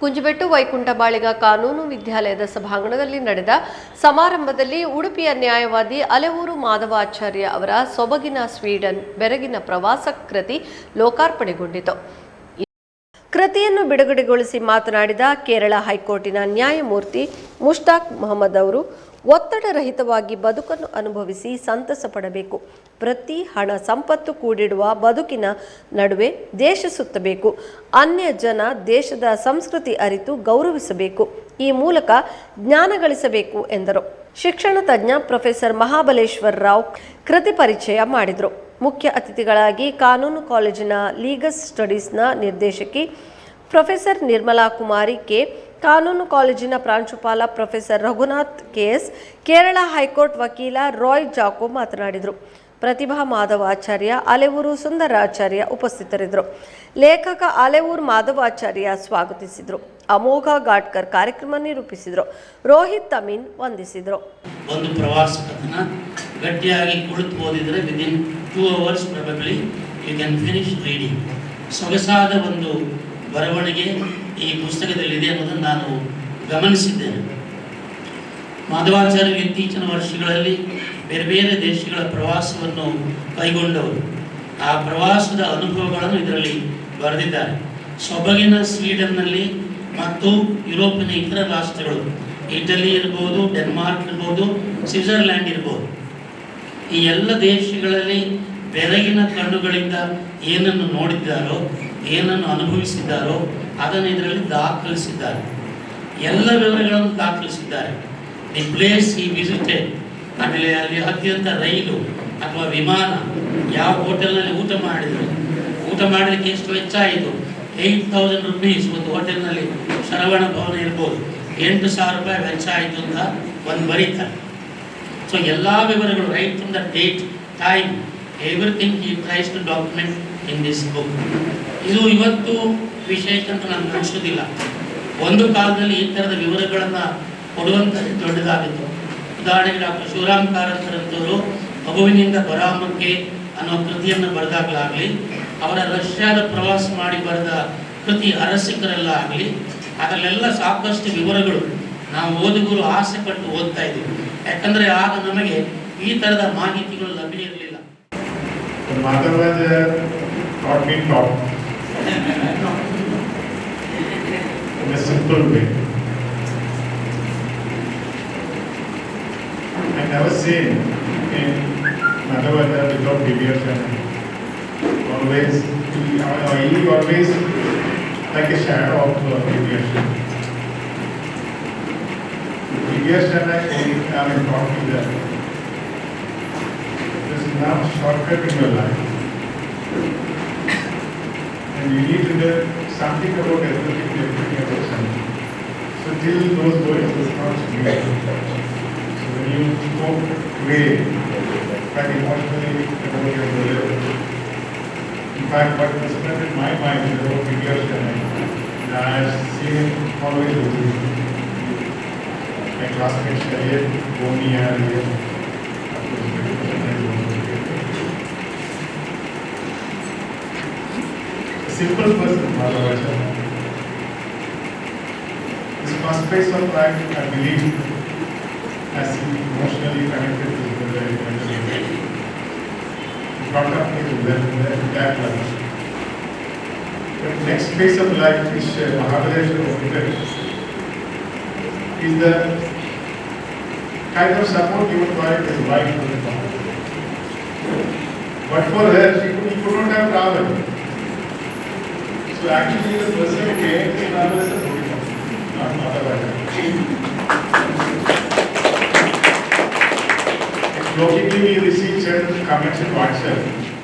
ಕುಂಜಬೆಟ್ಟು ವೈಕುಂಠ ಬಾಳಿಗ ಕಾನೂನು ವಿದ್ಯಾಲಯದ ಸಭಾಂಗಣದಲ್ಲಿ ನಡೆದ ಸಮಾರಂಭದಲ್ಲಿ ಉಡುಪಿಯ ನ್ಯಾಯವಾದಿ ಅಲೆವೂರು ಮಾಧವಾಚಾರ್ಯ ಅವರ ಸೊಬಗಿನ ಸ್ವೀಡನ್ ಬೆರಗಿನ ಪ್ರವಾಸ ಕೃತಿ ಲೋಕಾರ್ಪಣೆಗೊಂಡಿತು. ಕೃತಿಯನ್ನು ಬಿಡುಗಡೆಗೊಳಿಸಿ ಮಾತನಾಡಿದ ಕೇರಳ ಹೈಕೋರ್ಟಿನ ನ್ಯಾಯಮೂರ್ತಿ ಮುಷ್ತಾಕ್ ಮೊಹಮ್ಮದ್ ಅವರು ಒತ್ತಡರಹಿತವಾಗಿ ಬದುಕನ್ನು ಅನುಭವಿಸಿ ಸಂತಸ ಪಡಬೇಕು. ಪ್ರತಿ ಹಣ ಸಂಪತ್ತು ಕೂಡಿಡುವ ಬದುಕಿನ ನಡುವೆ ದೇಶ ಸುತ್ತಬೇಕು. ಅನ್ಯ ಜನ ದೇಶದ ಸಂಸ್ಕೃತಿ ಅರಿತು ಗೌರವಿಸಬೇಕು. ಈ ಮೂಲಕ ಜ್ಞಾನ ಗಳಿಸಬೇಕು ಎಂದರು. ಶಿಕ್ಷಣ ತಜ್ಞ ಪ್ರೊಫೆಸರ್ ಮಹಾಬಲೇಶ್ವರ ರಾವ್ ಕೃತಿ ಪರಿಚಯ ಮಾಡಿದರು. ಮುಖ್ಯ ಅತಿಥಿಗಳಾಗಿ ಕಾನೂನು ಕಾಲೇಜಿನ ಲೀಗಲ್ ಸ್ಟಡೀಸ್ನ ನಿರ್ದೇಶಕಿ ಪ್ರೊಫೆಸರ್ ನಿರ್ಮಲಾ ಕುಮಾರಿ ಕೆ. ಕಾನೂನು ಕಾಲೇಜಿನ ಪ್ರಾಂಶುಪಾಲ professor Raghunath KS, Kerala high court ವಕೀಲ ರಾಯ್ ಜಾಕೋ ಮಾತನಾಡಿದರು. ಪ್ರತಿಭಾ ಮಾಧವಾಚಾರ್ಯ ಅಲೆವೂರು ಸುಂದರಾಚಾರ್ಯ ಉಪಸ್ಥಿತರಿದ್ದರು. ಲೇಖಕ ಅಲೆವೂರು ಮಾಧವಾಚಾರ್ಯ ಸ್ವಾಗತಿಸಿದರು. ಅಮೋಘ ಘಾಟ್ಕರ್ ಕಾರ್ಯಕ್ರಮ ನಿರೂಪಿಸಿದರು. ರೋಹಿತ್ ತಮೀನ್ ವಂದಿಸಿದರು. ಒಂದು ಪ್ರವಾಸ ಗಟ್ಟಿಯಾಗಿ ಕುಳಿತು ಓದಿದರೆ ಟೂ ಅವರ್ಸ್ ಪ್ರಬಲಿ ಯು ಕ್ಯಾನ್ ಫಿನಿಶ್ ರೀಡಿಂಗ್ ಸೊಗಸಾದ ಒಂದು ಬರವಣಿಗೆ. ಈ ಪುಸ್ತಕದಲ್ಲಿದೆ ಅನ್ನೋದನ್ನು ನಾನು ಗಮನಿಸಿದ್ದೇನೆ. ಮಾಧವಾಚಾರ್ಯರು ಇತ್ತೀಚಿನ ವರ್ಷಗಳಲ್ಲಿ ಬೇರೆ ಬೇರೆ ದೇಶಗಳ ಪ್ರವಾಸವನ್ನು ಕೈಗೊಂಡವರು. ಆ ಪ್ರವಾಸದ ಅನುಭವಗಳನ್ನು ಇದರಲ್ಲಿ ಬರೆದಿದ್ದಾರೆ. ಸೊಬಗಿನ ಸ್ವೀಡನ್ನಲ್ಲಿ ಮತ್ತು ಯುರೋಪಿನ ಇತರ ರಾಷ್ಟ್ರಗಳು. ಇಟಲಿ ಇರ್ಬೋದು, ಡೆನ್ಮಾರ್ಕ್ ಇರ್ಬೋದು, ಸ್ವಿಟ್ಜರ್ಲ್ಯಾಂಡ್ ಇರ್ಬೋದು. ಈ ಎಲ್ಲ ದೇಶಗಳಲ್ಲಿ ಬೆರಗಿನ ಕಣ್ಣುಗಳಿಂದ ಏನನ್ನು ನೋಡಿದ್ದಾರೋ, ಏನನ್ನು ಅನುಭವಿಸಿದ್ದಾರೋ, ಅದನ್ನು ಇದರಲ್ಲಿ ದಾಖಲಿಸಿದ್ದಾರೆ. ಎಲ್ಲ ವಿವರಗಳನ್ನು ದಾಖಲಿಸಿದ್ದಾರೆ. ದಿ ಪ್ಲೇಸ್ ಈ ವಿಸಿಟೆಡ್ ಆಮೇಲೆ ಅಲ್ಲಿ ಅತ್ಯಂತ ರೈಲು ಅಥವಾ ವಿಮಾನ ಯಾವ ಹೋಟೆಲ್ನಲ್ಲಿ ಊಟ ಮಾಡಿದರು? ಊಟ ಮಾಡಲಿಕ್ಕೆ ಎಷ್ಟು ವೆಚ್ಚ ಆಯಿತು ಏಯ್ಟ್ ತೌಸಂಡ್ ರುಪೀಸ್ ಒಂದು ಹೋಟೆಲ್ನಲ್ಲಿ ಶರವಣ ಭವನ ಇರ್ಬೋದು. ಎಂಟು ಸಾವಿರ ರೂಪಾಯಿ ವೆಚ್ಚ ಆಯಿತು ಅಂತ ಒಂದು ಬರೀತಾರೆ. ಸೊ ಎಲ್ಲ ವಿವರಗಳು right from the date time everything ಈ tries to document in this book ಇದು ಇವತ್ತು ವಿಶೇಷ ಅಂತ ನನಗೆ ಅನಿಸೋದಿಲ್ಲ. ಒಂದು ಕಾಲದಲ್ಲಿ ಈ ಥರದ ವಿವರಗಳನ್ನು ಕೊಡುವಂಥದ್ದು ದೊಡ್ಡದಾಗಿತ್ತು. ಉದಾಹರಣೆಗೆ ಡಾಕ್ಟರ್ ಶಿವರಾಮ್ ಕಾರಂತರಂತವರು ಮಗುವಿನಿಂದ ಬರಾಮಕ್ಕೆ ಅನ್ನೋ ಕೃತಿಯನ್ನು ಬರೆದಾಗಲಾಗಲಿ, ಅವರ ರಷ್ಯಾದ ಪ್ರವಾಸ ಮಾಡಿ ಬರೆದ ಕೃತಿ ಅರಸಿಕರೆಲ್ಲ ಆಗಲಿ, ಅದರಲ್ಲೆಲ್ಲ ಸಾಕಷ್ಟು ವಿವರಗಳು ನಾವು ಓದುಗರು ಆಸೆ ಪಟ್ಟು ಓದ್ತಾ ಇದ್ದೀವಿ ಯಾಕಂದರೆ ಆಗ ನಮಗೆ ಈ ಥರದ ಮಾಹಿತಿಗಳು ಲಭ್ಯ ಇರಲಿಲ್ಲ. Mother was uh, taught me talk in a simple way. I never seen in mother Madhavada without deviation. Always, he, always like a shadow of uh, deviation. Deviation, I I mean, talking there. There's no shortcut in your life. And you need to learn something about everything, everything about something. So till those words does not speak. So when you spoke today, quite emotionally about your brother. In fact, what resonated in my mind is about Vidyas and I have seen him always with. My classmates are here, Boni are here. A simple person, Madhavacha. His phase of life, I believe, has been emotionally connected to the very mentally. He brought up me to that, that, level. But next phase of life, which uh, Mahabaleshwar wanted, is the kind of support given by his wife to the father. But for her, she could, he could not have traveled. So actually, the person who came to travel is a Buddha, not Madhavaya. Jokingly, we received certain comments in WhatsApp.